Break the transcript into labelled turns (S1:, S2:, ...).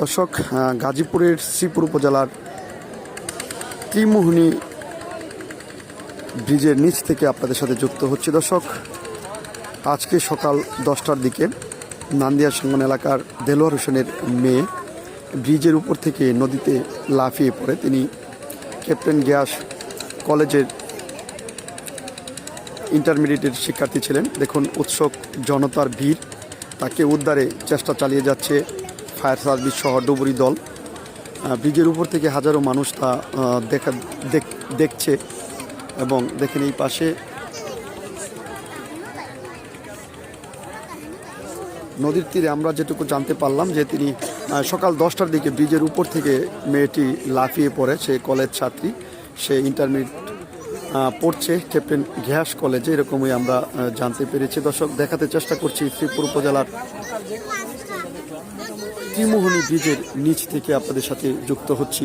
S1: দর্শক গাজীপুরের শ্রীপুর উপজেলার ত্রিমোহনী ব্রিজের নিচ থেকে আপনাদের সাথে যুক্ত হচ্ছে। দর্শক, আজকে সকাল দশটার দিকে নান্দিয়া সঙ্গন এলাকার দেলোয়ার হোসেনের মেয়ে ব্রিজের উপর থেকে নদীতে লাফিয়ে পড়ে। তিনি ক্যাপ্টেন গ্যাস কলেজের ইন্টারমিডিয়েটের শিক্ষার্থী ছিলেন। দেখুন উৎসব জনতার ভিড়, তাকে উদ্ধারে চেষ্টা চালিয়ে যাচ্ছে ফায়ার সার্ভিস সহ ডুবুরি দল ব্রিজের উপর থেকে হাজারো মানুষ তা দেখা, দেখ- দেখছে এবং দেখেন এই পাশে নদীর তীরে আমরা যেটুকু জানতে পারলাম যে তিনি সকাল দশটার দিকে ব্রিজের উপর থেকে মেয়েটি লাফিয়ে পড়ে, সে কলেজ ছাত্রী, সে ইন্টারমিডিয়েট পড়ছে ক্যাপ্টেন ঘ্যাস কলেজে, এরকমই আমরা জানতে পেরেছি। দর্শক, দেখাতে চেষ্টা করছি শ্রীপুর উপজেলার ত্রিমোহনী ব্রিজের নিচ থেকে আপনাদের সাথে যুক্ত হচ্ছি।